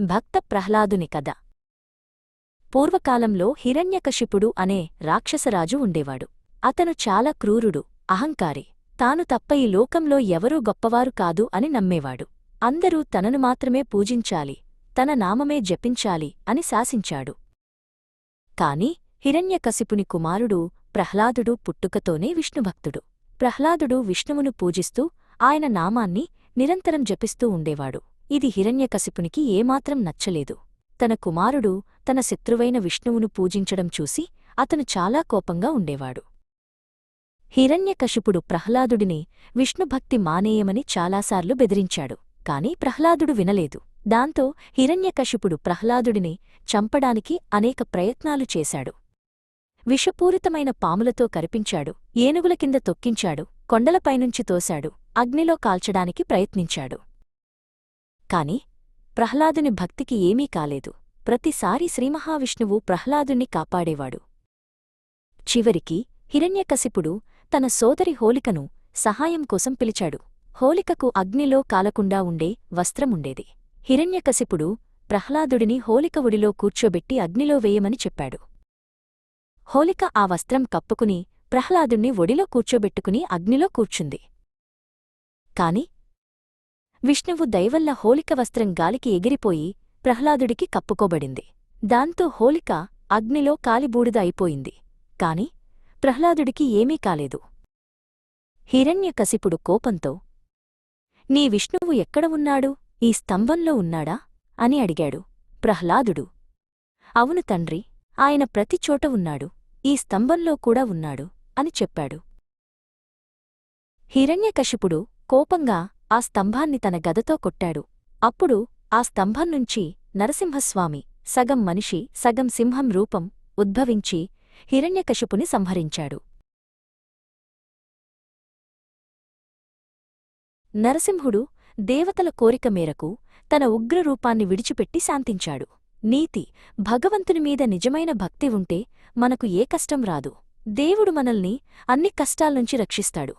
భక్త ప్రహ్లాదుని కథ. పూర్వకాలంలో హిరణ్యకశిపుడు అనే రాక్షసరాజు ఉండేవాడు. అతను చాలా క్రూరుడు అహంకారి. తాను తప్ప ఈ లోకంలో ఎవరూ గొప్పవారు కాదు అని నమ్మేవాడు. అందరూ తనను మాత్రమే పూజించాలి తన నామమే జపించాలి అని శాసించాడు. కాని హిరణ్యకశిపుని కుమారుడు ప్రహ్లాదుడు పుట్టుకతోనే విష్ణుభక్తుడు. ప్రహ్లాదుడు విష్ణువును పూజిస్తూ ఆయన నామాన్ని నిరంతరం జపిస్తూ ఉండేవాడు. ఇది హిరణ్యకశిపునికి ఏమాత్రం నచ్చలేదు. తన కుమారుడు తన శత్రువైన విష్ణువును పూజించడం చూసి అతను చాలా కోపంగా ఉండేవాడు. హిరణ్యకశిపుడు ప్రహ్లాదుడిని విష్ణుభక్తి మానేయమని చాలాసార్లు బెదిరించాడు కాని ప్రహ్లాదుడు వినలేదు. దాంతో హిరణ్యకశిపుడు ప్రహ్లాదుడిని చంపడానికి అనేక ప్రయత్నాలు చేశాడు. విషపూరితమైన పాములతో కరిపించాడు ఏనుగుల కింద తొక్కించాడు కొండలపైనుంచి తోశాడు అగ్నిలో కాల్చడానికి ప్రయత్నించాడు. కాని ప్రహ్లాదుని భక్తికి ఏమీ కాలేదు. ప్రతిసారి శ్రీమహావిష్ణువు ప్రహ్లాదుణ్ణి కాపాడేవాడు. చివరికి హిరణ్యకశిపుడు తన సోదరి హోలికను సహాయం కోసం పిలిచాడు. హోలికకు అగ్నిలో కాలకుండా ఉండే వస్త్రముండేది. హిరణ్యకశిపుడు ప్రహ్లాదుడిని హోలిక ఒడిలో కూర్చోబెట్టి అగ్నిలో వేయమని చెప్పాడు. హోలిక ఆ వస్త్రం కప్పుకుని ప్రహ్లాదుణ్ణి ఒడిలో కూర్చోబెట్టుకుని అగ్నిలో కూర్చుంది. కాని విష్ణువు దయవల్ల హోలిక వస్త్రం గాలికి ఎగిరిపోయి ప్రహ్లాదుడికి కప్పుకోబడింది. దాంతో హోలిక అగ్నిలో కాలిబూడిద అయిపోయింది. కాని ప్రహ్లాదుడికి ఏమీ కాలేదు. హిరణ్యకశిపుడు కోపంతో నీ విష్ణువు ఎక్కడ ఉన్నాడు? ఈ స్తంభంలో ఉన్నాడా అని అడిగాడు. ప్రహ్లాదుడు అవును తండ్రి ఆయన ప్రతిచోట ఉన్నాడు. ఈ స్తంభంలో కూడా ఉన్నాడు అని చెప్పాడు. హిరణ్యకశిపుడు కోపంగా ఆ స్తంభాన్ని తన గదతో కొట్టాడు. అప్పుడు ఆ స్తంభం నుంచి నరసింహస్వామి సగం మనిషి సగం సింహం రూపం ఉద్భవించి హిరణ్యకశిపుని సంహరించాడు. నరసింహుడు దేవతల కోరిక మేరకు తన ఉగ్రరూపాన్ని విడిచిపెట్టి శాంతించాడు. నీతి భగవంతుని మీద నిజమైన భక్తి ఉంటే మనకు ఏ కష్టం రాదు. దేవుడు మనల్ని అన్ని కష్టాల్నుంచి రక్షిస్తాడు.